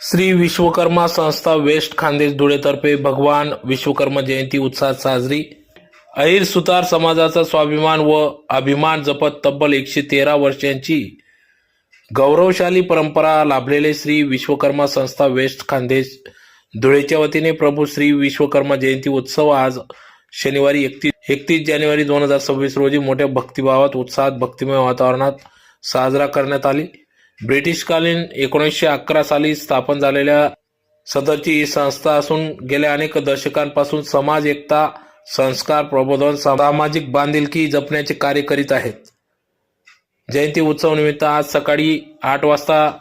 श्री विश्वकर्मा संस्था वेस्ट खानदेश धुळेतर्फे भगवान विश्वकर्मा जयंती उत्साहात साजरी. अहिर सुतार समाजाचा स्वाभिमान व अभिमान जपत तब्बल एकशे तेरा वर्षांची गौरवशाली परंपरा लाभलेले श्री विश्वकर्मा संस्था वेस्ट खानदेश धुळेच्या वतीने प्रभू श्री विश्वकर्मा जयंती उत्सव आज शनिवारी एकतीस एकतीस जानेवारी दोन हजार सव्वीस रोजी मोठ्या भक्तिभावात उत्साहात भक्तिमय वातावरणात साजरा करण्यात आली. ब्रिटिशकालीन एकोणीसशे अकरा साली स्थापन झालेल्या सदरची ही संस्था असून गेल्या अनेक दशकांपासून समाज एकता संस्कार प्रबोधन सामाजिक बांधिलकी जपण्याचे कार्य करीत आहेत. जयंती उत्सव निमित्त आज सकाळी आठ वाजता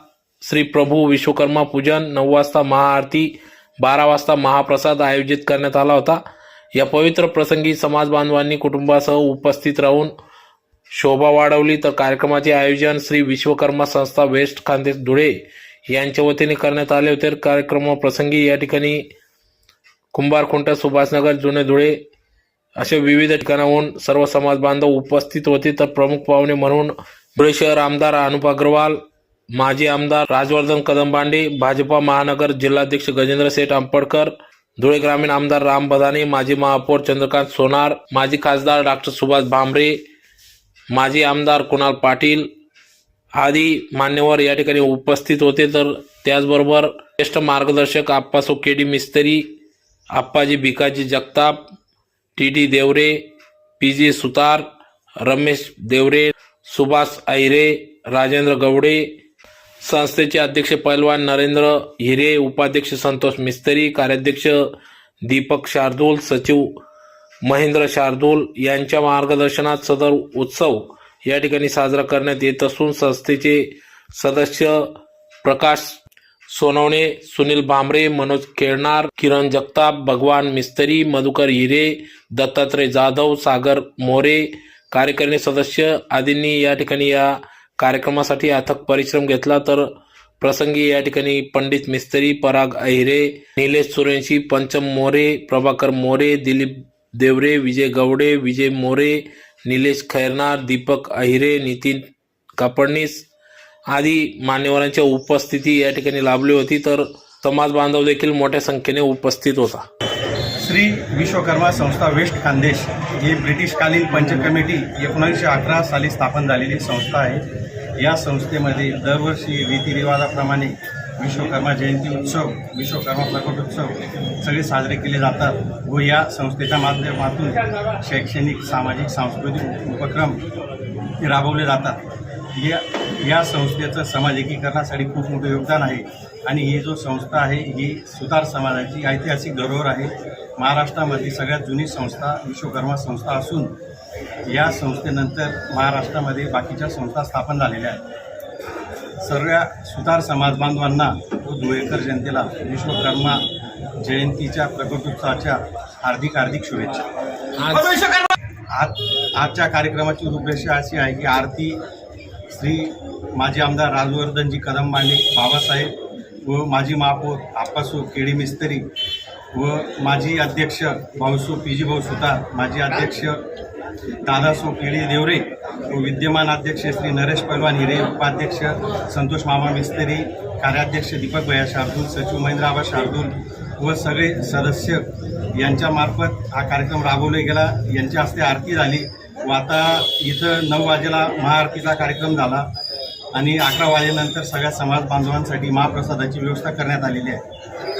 श्री प्रभू विश्वकर्मा पूजन नऊ वाजता महाआरती बारा वाजता महाप्रसाद आयोजित करण्यात आला होता. या पवित्र प्रसंगी समाज बांधवांनी कुटुंबासह उपस्थित राहून शोभा वाढवली तर कार्यक्रमाचे आयोजन श्री विश्वकर्मा संस्था वेस्ट खानदेश धुळे यांच्या वतीने करण्यात आले होते. कार्यक्रमाप्रसंगी या ठिकाणी कुंभारखुंट सुभाषनगर जुने धुळे असे विविध ठिकाणाहून सर्व समाज बांधव उपस्थित होते. तर प्रमुख पाहुणे म्हणून धुळे शहर आमदार अनुप अग्रवाल माजी आमदार राजवर्धन कदमबांडे भाजपा महानगर जिल्हाध्यक्ष गजेंद्र शेठ आंबडकर धुळे ग्रामीण आमदार राम बदाने माजी महापौर चंद्रकांत सोनार माजी खासदार डॉक्टर सुभाष भांबरे माजी आमदार कुणाल पाटील आदी मान्यवर या ठिकाणी उपस्थित होते. तर त्याचबरोबर ज्येष्ठ मार्गदर्शक Appa K D Mistry Appaji Bhikaji Jagtap T D Deore P G Sutar Ramesh Deore Subhash Aire Rajendra Gawade संस्थेचे अध्यक्ष पैलवान नरेंद्र हिरे उपाध्यक्ष संतोष मिस्त्री कार्याध्यक्ष दीपक शार्दूल सचिव महेंद्र शार्दूल यांच्या मार्गदर्शनात सदर उत्सव या ठिकाणी साजरा करण्यात येत असून संस्थेचे सदस्य प्रकाश सोनवणे सुनील भांबरे मनोज खेळणार किरण जगताप भगवान मिस्त्री मधुकर हिरे दत्तात्रय जाधव सागर मोरे कार्यकारिणी सदस्य आदींनी या ठिकाणी या कार्यक्रमासाठी अथक परिश्रम घेतला. तर प्रसंगी या ठिकाणी पंडित मिस्त्री पराग अहिरे निलेश सुरेंशी पंचम मोरे प्रभाकर मोरे दिलीप देवरे विजय गवडे विजय मोरे निलेश खैरनार दीपक अहिरे नितीन कापडणीस आदी मान्यवरांच्या उपस्थिती या ठिकाणी लाभली होती. तर समाज बांधव देखील मोठ्या संख्येने उपस्थित होता. श्री विश्वकर्मा संस्था वेस्ट खानदेश ही ब्रिटिशकालीन पंच कमिटी एकोणीसशे अकरा साली स्थापन झालेली संस्था आहे. या संस्थेमध्ये दरवर्षी रीतिरिवाजाप्रमाणे विश्वकर्मा जयंती उत्सव विश्वकर्मा प्रकटोत्सव सगळे साजरे केले जातात व या संस्थेच्या माध्यमातून शैक्षणिक सामाजिक सांस्कृतिक उपक्रम राबवले जातात. या या संस्थेचं समाज एकीकरणासाठी खूप मोठं योगदान आहे आणि ही जो संस्था आहे ही सुतार समाजाची ऐतिहासिक धरोहर आहे. महाराष्ट्रामधली सगळ्यात जुनी संस्था विश्वकर्मा संस्था असून या संस्थेनंतर महाराष्ट्रामध्ये बाकीच्या संस्था स्थापन झालेल्या आहेत. सर्व सुधार समाज बांधवांना व धुळेकर जनतेला विश्वकर्मा जयंतीच्या प्रकटोत्सवाच्या हार्दिक हार्दिक शुभेच्छा. आज आजच्या कार्यक्रमाची रूपरेषा अशी आहे की आरती श्री माजी आमदार राजवर्धनजी कदमबांडे बाबासाहेब व माजी महापौर आप्पासू केडी मिस्त्री व माजी अध्यक्ष भाऊसू पी जी भाऊ सुतार माजी अध्यक्ष दादासू केळी देवरे विद्यमान अध्यक्ष श्री नरेश पैलवान हिरे उपाध्यक्ष संतोष मामा मिस्त्री कार्याध्यक्ष दीपक भैया शार्दूल सचिव महेंद्र आबा शार्दूल व सगळे सदस्य यांच्यामार्फत हा कार्यक्रम राबवला गेला. यांच्या हस्ते आरती झाली व आता इथं नऊ वाजेला महाआरतीचा कार्यक्रम झाला आणि अकरा वाजेनंतर सगळ्या समाज बांधवांसाठी महाप्रसादाची व्यवस्था करण्यात आलेली आहे.